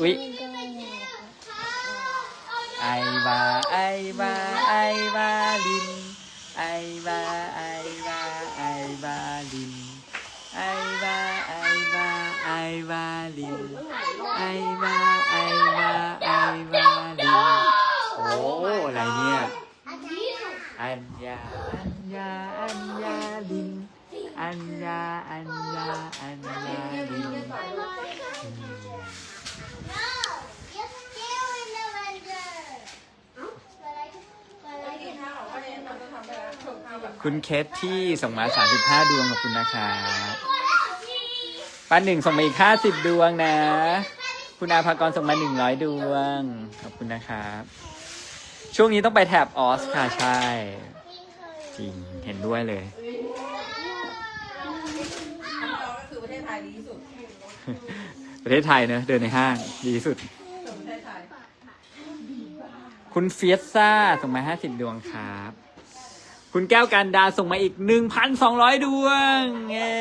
อุ๊ยไอวาไอวาไอวาลินไอวาไอวาไอวาลินไอวาไอวาไอวาลินไอวาไอวาไอวาลิน โอ้อะไรเนี่ย อัญญา อัญญา อัญญาลิน อัญญา อัญญา อัญญาลินอืม คุณเคสที่ส่งมา 35 ดวงขอบคุณนะครับป้าหนึ่งส่งมาอีก 50 ดวงนะ คุณอาภากรส่งมา 100 ดวง ขอบคุณนะครับ ช่วงนี้ต้องไปแถบออสค่ะ ใช่ จริง เห็นด้วยเลยเราก็คือประเทศไทยดีที่สุดประเทศไทยเนอะเดินในห้างดีที่สุด ประเทศไทย คุณเฟียสซ่าส่งมา 50 ดวงครับ คุณแก้วการดาส่งมาอีก 1,200 ดวงเย้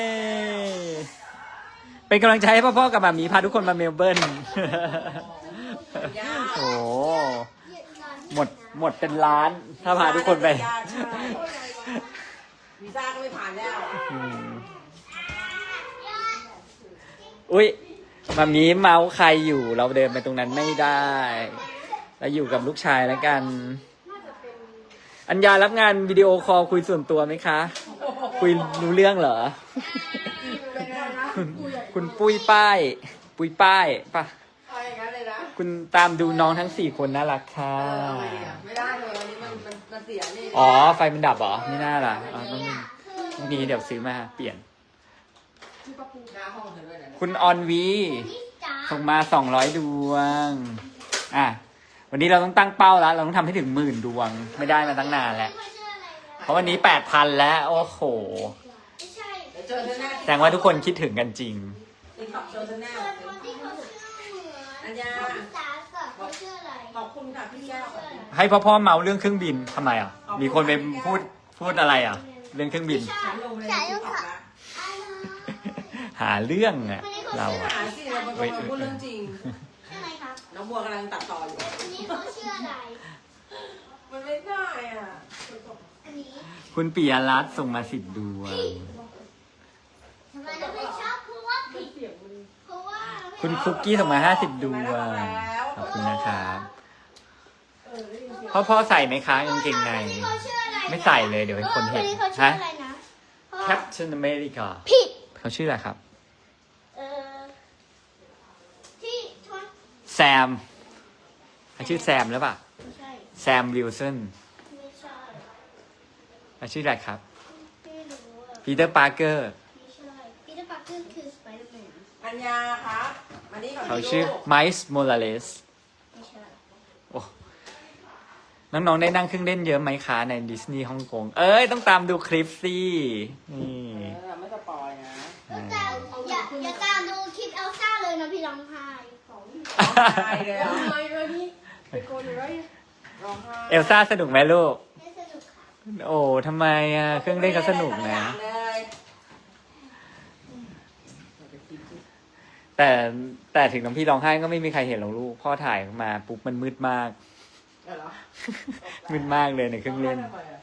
เป็นกำลังใจให้พ่อๆกับหมามีพาทุกคนมาเมลเบิร์น โอ้โหหมดหมดเป็นล้าน ถ้าพาทุกคนไป วีซ่าก็ไม่ผ่านแล้วอุ้ยมามีเมาส์ใครอยู่ เราเดินไปตรงนั้นไม่ได้ เราอยู่กับลูกชายแล้วกัน อัญญารับงานวิดีโอคอลคุยส่วนตัวไหมคะ คุยรู้เรื่องเหรอ คุณคุณปุ้ยป้าย ปุ้ยป้ายปะเอาอย่างนั้นเลยนะคุณตามดูน้องทั้งสี่คนน่ารักค่ะ เออเอาไงดีอะไม่ได้เลยวันนี้มันมันมันเสียนี่อ๋อ ไฟมันดับเหรอ ไม่น่าล่ะอ๋อต้องพรุ่งนี้เดี๋ยวซื้อมาเปลี่ยน หน้าห้องเธอด้วยนะ คุณออนวี ส่งมาสองร้อยดวง อะ วันนี้เราต้องตั้งเป้าแล้ว เราต้องทำให้ถึงหมื่นดวง ไม่ได้มาตั้งนานแล้ว เพราะวันนี้แปดพันแล้ว โอ้โหเดี๋ยวเจอเธอหน้าแสดงว่าทุกคนคิดถึงกันจริง ติ๊กต็อกเจอเธอหน้าอัญญาขอบคุณค่ะพี่แก้วให้พ่อพ่อเมาเรื่องเครื่องบินทำไมอะ มีคนไปพูดพูดอะไรอะ เรื่องเครื่องบิน ฉันลงในติ๊กต็อกแล้วหาเรื่องอะเราไม่อะหาสิเราเป็นคนพูดเรื่องจริงใช่ไหมครับน้องบัวกำลังตัดต่ออยู่ อันนี้เขาชื่ออะไรมันไม่ได้อะอันนี้คุณปิยรัตน์ส่งมาสิบดวง ทำไมเราไม่ชอบเพราะว่าผิดเพราะว่าเราไม่คุณคุกกี้ส่งมาห้าสิบดวง ขอบคุณนะครับพ่อพ่อใส่ไหมคะกางเกงใน เขาชื่ออะไรไม่ใส่เลยเดี๋ยวให้คนเห็นเขาชื่อฮะอะไรนะพ่อ Captain America ผิด เขาชื่ออะไรครับ เออที่ทวนแซม เขาชื่อแซมหรือเปล่าไม่ใช่ แซมวิลสันไม่ใช่เขาชื่ออะไรครับไม่รู้อะปีเตอร์ปาร์เกอร์ ไม่ใช่ปีเตอร์ปาร์เกอร์คือสไปเดอร์แมนอัญญาครับมานี่ก่อนเขาชื่อไมส์โมลาเลสไม่ใช่โอ้น้องๆได้นั่งเครื่องเล่นเยอะไหมคะในดิสนีย์ฮ่องกง เอ้ย ต้องตามดูคลิปสิ นี่ เออไม่สปอยนะ ก็ตามอย่าอย่าตามดูคลิปเอลซ่าเลยนะพี่ร้องไห้ตายแล้วร้อง ไห้ร้องไห้เอลซ่าสนุกไหมลูก ไม่สนุกค่ะโอ้ทำไมอะเครื่องเล่นเขาสนุกนะ เลยแต่แต่ถึงน้องพี่ร้องไห้ก็ไม่มีใครเห็นหรอกลูกพ่อถ่ายมาปุ๊บมันมืดมากเออเหรอมืดมากเลยในเครื่องเล่นทำไมอะ